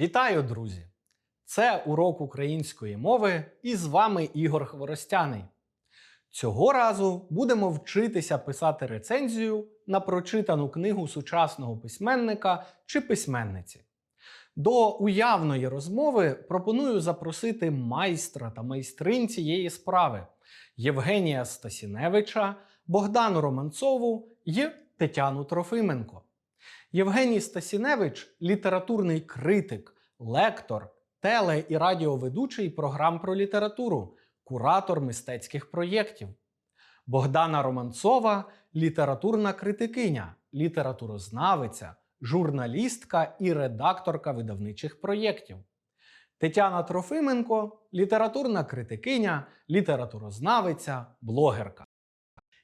Вітаю, друзі! Це урок української мови і з вами Ігор Хворостяний. Цього разу будемо вчитися писати рецензію на прочитану книгу сучасного письменника чи письменниці. До уявної розмови пропоную запросити майстра та майстринь цієї справи Євгенія Стасіневича, Богдану Романцову і Тетяну Трофименко. Євгеній Стасіневич літературний критик, лектор, теле- і радіоведучий програм про літературу, куратор мистецьких проєктів. Богдана Романцова літературна критикиня, літературознавиця, журналістка і редакторка видавничих проєктів. Тетяна Трофименко літературна критикиня, літературознавиця, блогерка.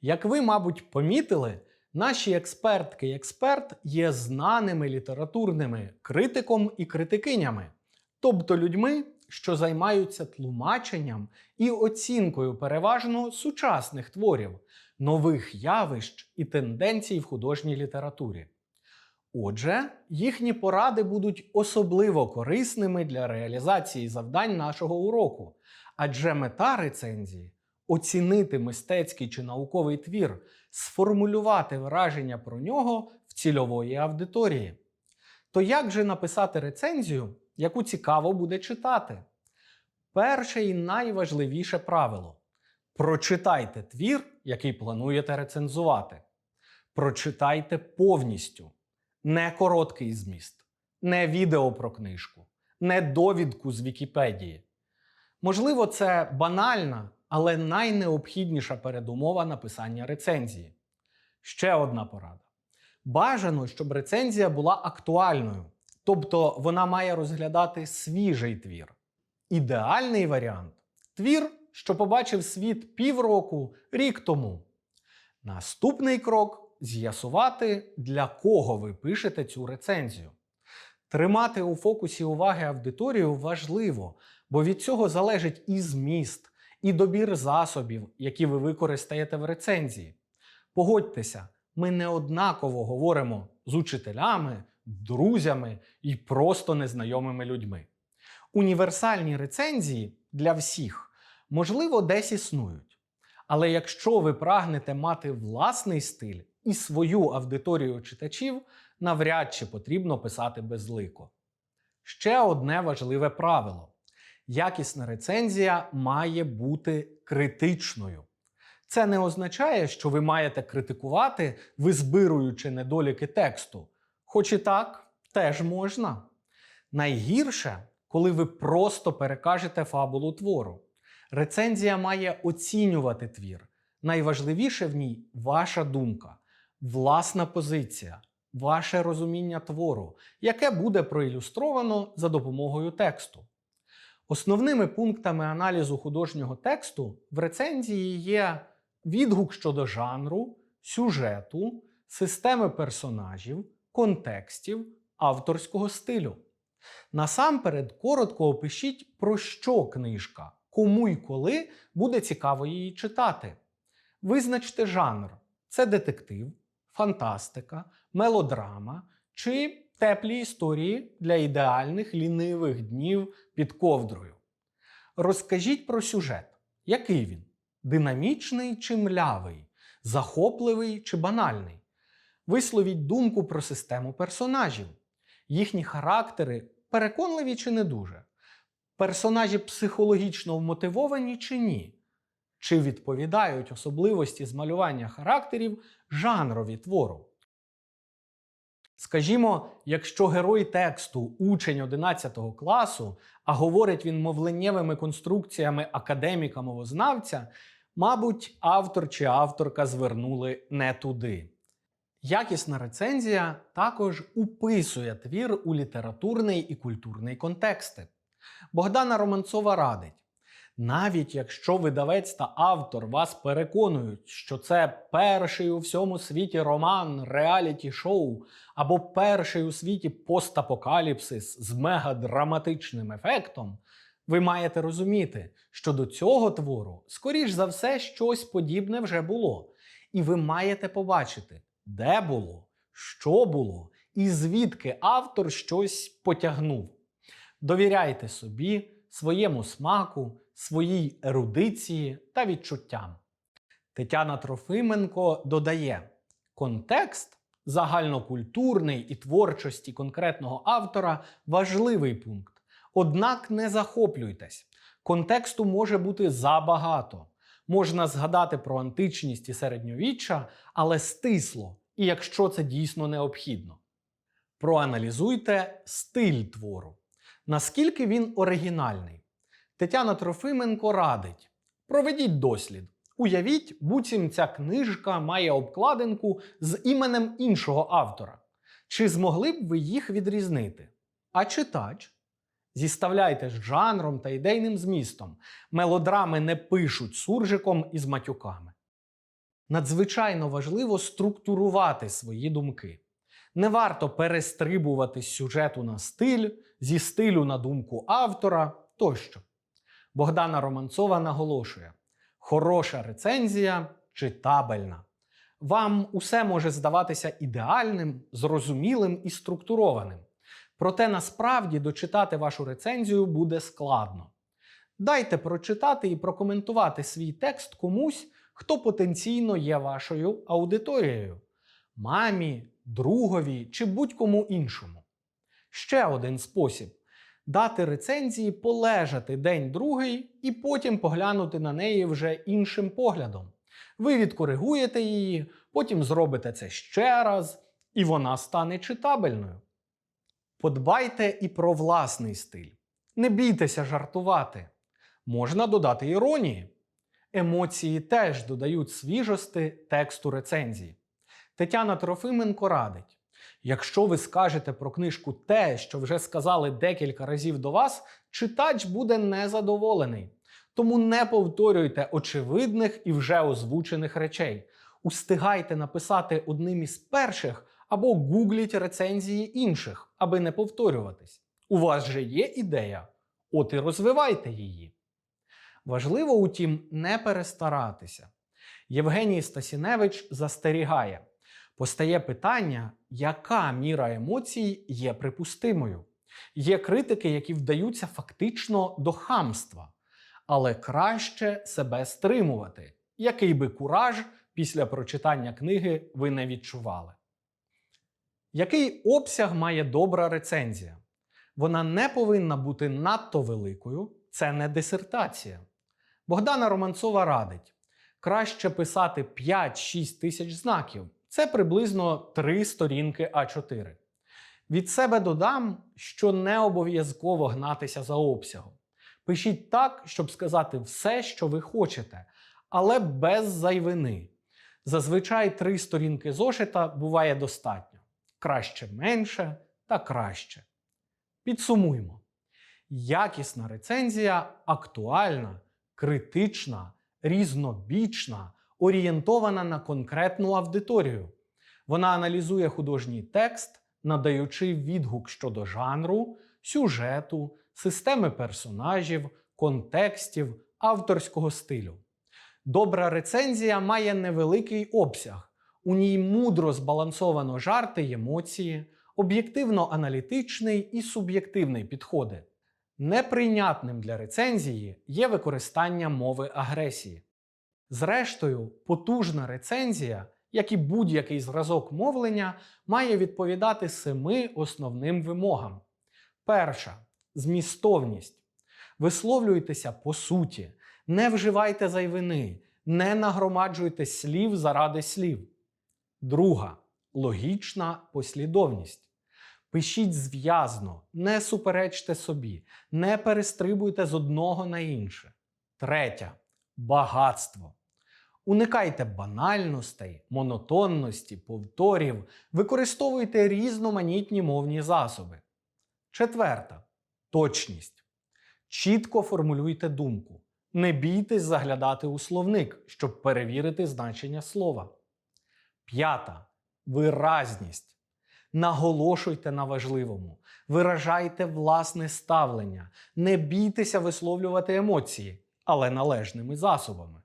Як ви, мабуть, помітили, наші експертки і експерт є знаними літературними критиком і критикинями, тобто людьми, що займаються тлумаченням і оцінкою переважно сучасних творів, нових явищ і тенденцій в художній літературі. Отже, їхні поради будуть особливо корисними для реалізації завдань нашого уроку, адже мета рецензії оцінити мистецький чи науковий твір, сформулювати враження про нього в цільової аудиторії. То як же написати рецензію, яку цікаво буде читати? Перше і найважливіше правило: прочитайте твір, який плануєте рецензувати. Прочитайте повністю, не короткий зміст, не відео про книжку, не довідку з Вікіпедії. Можливо, це банальна, але найнеобхідніша передумова написання рецензії. Ще одна порада. Бажано, щоб рецензія була актуальною, тобто вона має розглядати свіжий твір. Ідеальний варіант твір, що побачив світ півроку, рік тому. Наступний крок з'ясувати, для кого ви пишете цю рецензію. Тримати у фокусі уваги аудиторію важливо, бо від цього залежить і зміст, і добір засобів, які ви використаєте в рецензії. Погодьтеся, ми не однаково говоримо з учителями, друзями і просто незнайомими людьми. Універсальні рецензії для всіх, можливо, десь існують. Але якщо ви прагнете мати власний стиль і свою аудиторію читачів, навряд чи потрібно писати безлико. Ще одне важливе правило: якісна рецензія має бути критичною. Це не означає, що ви маєте критикувати, визбируючи недоліки тексту. Хоч і так, теж можна. Найгірше, коли ви просто перекажете фабулу твору. Рецензія має оцінювати твір. Найважливіше в ній ваша думка, власна позиція, ваше розуміння твору, яке буде проілюстровано за допомогою тексту. Основними пунктами аналізу художнього тексту в рецензії є відгук щодо жанру, сюжету, системи персонажів, контекстів, авторського стилю. Насамперед, коротко опишіть, про що книжка, кому й коли буде цікаво її читати. Визначте жанр: це детектив, фантастика, мелодрама чи теплі історії для ідеальних лінивих днів під ковдрою. Розкажіть про сюжет. Який він? Динамічний чи млявий, захопливий чи банальний. Висловіть думку про систему персонажів, їхні характери переконливі чи не дуже. Персонажі психологічно вмотивовані чи ні? Чи відповідають особливості змалювання характерів жанрові твору? Скажімо, якщо герой тексту учень 11 класу, а говорить він мовленнєвими конструкціями академіка-мовознавця, мабуть, автор чи авторка звернули не туди. Якісна рецензія також уписує твір у літературний і культурний контексти. Богдана Романцова радить: навіть якщо видавець та автор вас переконують, що це перший у всьому світі роман, реаліті-шоу або перший у світі постапокаліпсис з мегадраматичним ефектом, ви маєте розуміти, що до цього твору, скоріш за все, щось подібне вже було. І ви маєте побачити, де було, що було і звідки автор щось потягнув. Довіряйте собі, своєму смаку, своїй ерудиції та відчуттям. Тетяна Трофименко додає: контекст загальнокультурний і творчості конкретного автора важливий пункт. Однак не захоплюйтесь. Контексту може бути забагато. Можна згадати про античність і середньовіччя, але стисло, і якщо це дійсно необхідно. Проаналізуйте стиль твору. Наскільки він оригінальний? Тетяна Трофименко радить: проведіть дослід. Уявіть, буцім ця книжка має обкладинку з іменем іншого автора. Чи змогли б ви їх відрізнити? А читач? Зіставляйте з жанром та ідейним змістом. Мелодрами не пишуть суржиком із матюками. Надзвичайно важливо структурувати свої думки. Не варто перестрибувати з сюжету на стиль, зі стилю на думку автора тощо. Богдана Романцова наголошує: хороша рецензія читабельна. Вам усе може здаватися ідеальним, зрозумілим і структурованим. Проте насправді дочитати вашу рецензію буде складно. Дайте прочитати і прокоментувати свій текст комусь, хто потенційно є вашою аудиторією мамі, другові чи будь-кому іншому. Ще один спосіб дати рецензії полежати день другий і потім поглянути на неї вже іншим поглядом. Ви відкоригуєте її, потім зробите це ще раз, і вона стане читабельною. Подбайте і про власний стиль. Не бійтеся жартувати. Можна додати іронії. Емоції теж додають свіжости тексту рецензії. Тетяна Трофименко радить: якщо ви скажете про книжку те, що вже сказали декілька разів до вас, читач буде незадоволений. Тому не повторюйте очевидних і вже озвучених речей. Устигайте написати одним із перших або гугліть рецензії інших, аби не повторюватись. У вас же є ідея, от і розвивайте її. Важливо, утім, не перестаратися. Євгеній Стасіневич застерігає: постає питання, яка міра емоцій є припустимою. Є критики, які вдаються фактично до хамства, але краще себе стримувати, який би кураж після прочитання книги ви не відчували. Який обсяг має добра рецензія? Вона не повинна бути надто великою, це не дисертація. Богдана Романцова радить: краще писати 5-6 тисяч знаків. Це приблизно 3 сторінки А4. Від себе додам, що не обов'язково гнатися за обсягом. Пишіть так, щоб сказати все, що ви хочете, але без зайвини. Зазвичай три сторінки зошита буває достатньо. Краще менше та краще. Підсумуємо. Якісна рецензія актуальна, критична, різнобічна, орієнтована на конкретну аудиторію. Вона аналізує художній текст, надаючи відгук щодо жанру, сюжету, системи персонажів, контекстів, авторського стилю. Добра рецензія має невеликий обсяг. У ній мудро збалансовано жарти й емоції, об'єктивно-аналітичний і суб'єктивний підходи. Неприйнятним для рецензії є використання мови агресії. Зрештою, потужна рецензія, як і будь-який зразок мовлення, має відповідати семи основним вимогам. Перша змістовність. Висловлюйтеся по суті, не вживайте зайвини, не нагромаджуйте слів заради слів. Друга логічна послідовність. Пишіть зв'язно, не суперечте собі, не перестрибуйте з одного на інше. Третя багатство. Уникайте банальностей, монотонності, повторів, використовуйте різноманітні мовні засоби. Четверта точність. Чітко формулюйте думку. Не бійтесь заглядати у словник, щоб перевірити значення слова. П'ята виразність. Наголошуйте на важливому, виражайте власне ставлення, не бійтеся висловлювати емоції, але належними засобами.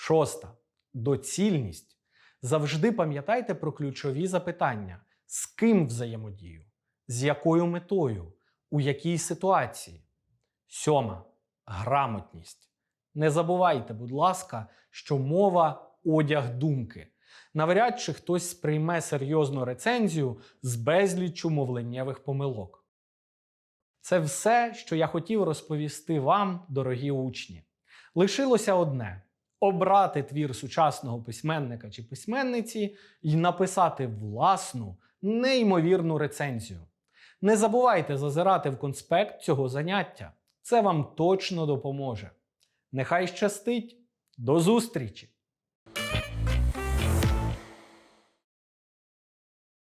Шоста доцільність. Завжди пам'ятайте про ключові запитання: з ким взаємодію, з якою метою, У якій ситуації? Сьома грамотність. Не забувайте, будь ласка, що мова одяг думки. Навряд чи хтось сприйме серйозну рецензію з безліччю мовленнєвих помилок. Це все, що я хотів розповісти вам, дорогі учні. Лишилося одне: обрати твір сучасного письменника чи письменниці і написати власну, неймовірну рецензію. Не забувайте зазирати в конспект цього заняття. Це вам точно допоможе. Нехай щастить! До зустрічі!